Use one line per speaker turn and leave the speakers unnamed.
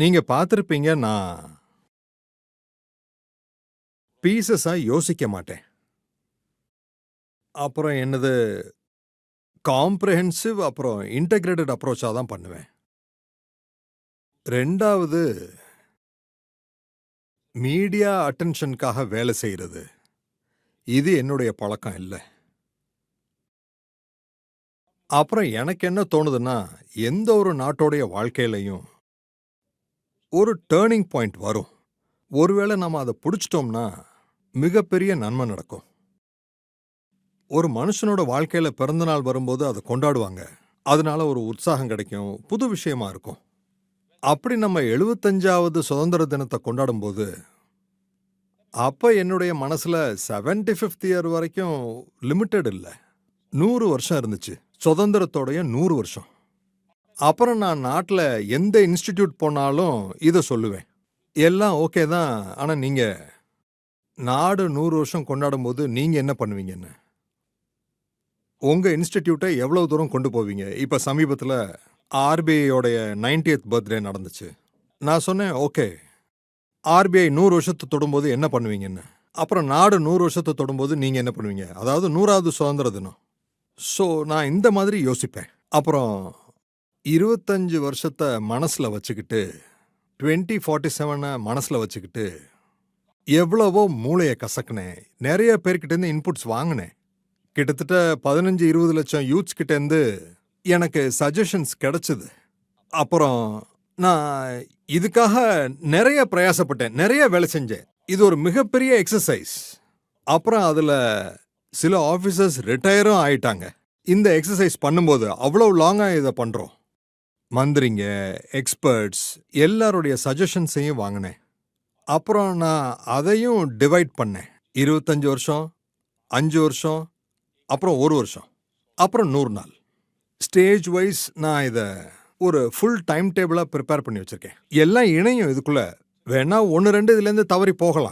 நீங்க பார்த்திருப்பீங்க நான் பீசஸா யோசிக்க மாட்டேன். அப்புறம் என்னது காம்ப்ரஹென்சிவ் அப்புறம் இன்டகிரேட்டட் அப்ரோச்சாக தான் பண்ணுவேன். ரெண்டாவது மீடியா அட்டென்ஷனுக்காக வேலை செய்கிறது இது என்னுடைய பழக்கம் இல்லை. அப்புறம் எனக்கு என்ன தோணுதுன்னா எந்த ஒரு நாட்டோடைய வாழ்க்கையிலையும் ஒரு டேர்னிங் பாயிண்ட் வரும். ஒருவேளை நம்ம அதை பிடிச்சிட்டோம்னா மிகப்பெரிய நன்மை நடக்கும். ஒரு மனுஷனோட வாழ்க்கையில பிறந்த நாள் வரும்போது அதை கொண்டாடுவாங்க. அதனால ஒரு உற்சாகம் கிடைக்கும் புது விஷயமா இருக்கும். அப்படி நம்ம எழுபத்தஞ்சாவது சுதந்திர தினத்தை கொண்டாடும் போது என்னுடைய மனசுல செவன்டி ஃபிஃப்த் இயர் வரைக்கும் லிமிட்டெட் இல்லை. நூறு வருஷம் இருந்துச்சு. சுதந்திரத்தோடைய நூறு வருஷம். அப்புறம் நான் நாட்டில் எந்த இன்ஸ்டிடியூட் போனாலும் இதை சொல்லுவேன். எல்லாம் ஓகே தான். ஆனால் நீங்கள் நாடு நூறு வருஷம் கொண்டாடும் போது நீங்கள் என்ன பண்ணுவீங்கன்னு? உங்கள் இன்ஸ்டிடியூட்டை எவ்வளோ தூரம் கொண்டு போவீங்க? இப்போ சமீபத்தில் ஆர்பிஐயோடைய நைன்டியத் பர்த்டே நடந்துச்சு. நான் சொன்னேன் ஓகே. ஆர்பிஐ நூறு வருஷத்தை தொடும்போது என்ன பண்ணுவீங்கன்னு? அப்புறம் நாடு நூறு வருஷத்தை தொடும்போது நீங்கள் என்ன பண்ணுவீங்க? அதாவது நூறாவது சுதந்திர தினம். ஸோ நான் இந்த மாதிரி யோசிப்பேன். அப்புறம் இருபத்தஞ்சு வருஷத்தை மனசில் வச்சுக்கிட்டு டுவெண்ட்டி ஃபார்ட்டி செவனை மனசில் வச்சுக்கிட்டு எவ்வளவோ மூளையை கசக்கினேன். நிறைய பேர்கிட்டேருந்து இன்புட்ஸ் வாங்கினேன். கிட்டத்தட்ட பதினஞ்சு இருபது லட்சம் யூத்ஸ் கிட்டேருந்து எனக்கு சஜஷன்ஸ் கிடச்சிது. அப்புறம் நான் இதுக்காக நிறைய பிரயாசப்பட்டேன். நிறைய வேலை செஞ்சேன். இது ஒரு மிகப்பெரிய எக்ஸசைஸ் அப்புறம் அதில் சில ஆஃபீஸர்ஸ் ரிட்டையரும் ஆயிட்டாங்க. இந்த எக்ஸசைஸ் பண்ணும்போது அவ்வளோ லாங்காக இதை பண்ணுறோம் மந்திரிங்க எக்ஸ்பர்ட்ஸ் எல்லாருடைய சஜஷன்ஸையும் வாங்கினேன். அப்புறம் நான் அதையும் டிவைட் பண்ணேன். இருபத்தஞ்சு வருஷம் அஞ்சு வருஷம் அப்புறம் ஒரு வருஷம் அப்புறம் நூறு நாள். ஸ்டேஜ் வைஸ் நான் இதை ஒரு ஃபுல் டைம் டேபிளாக ப்ரிப்பேர் பண்ணி வச்சிருக்கேன். எல்லாம் இணையும் இதுக்குள்ள வேணா ஒன்று ரெண்டு இதுலேருந்து தவறி போகலாம்.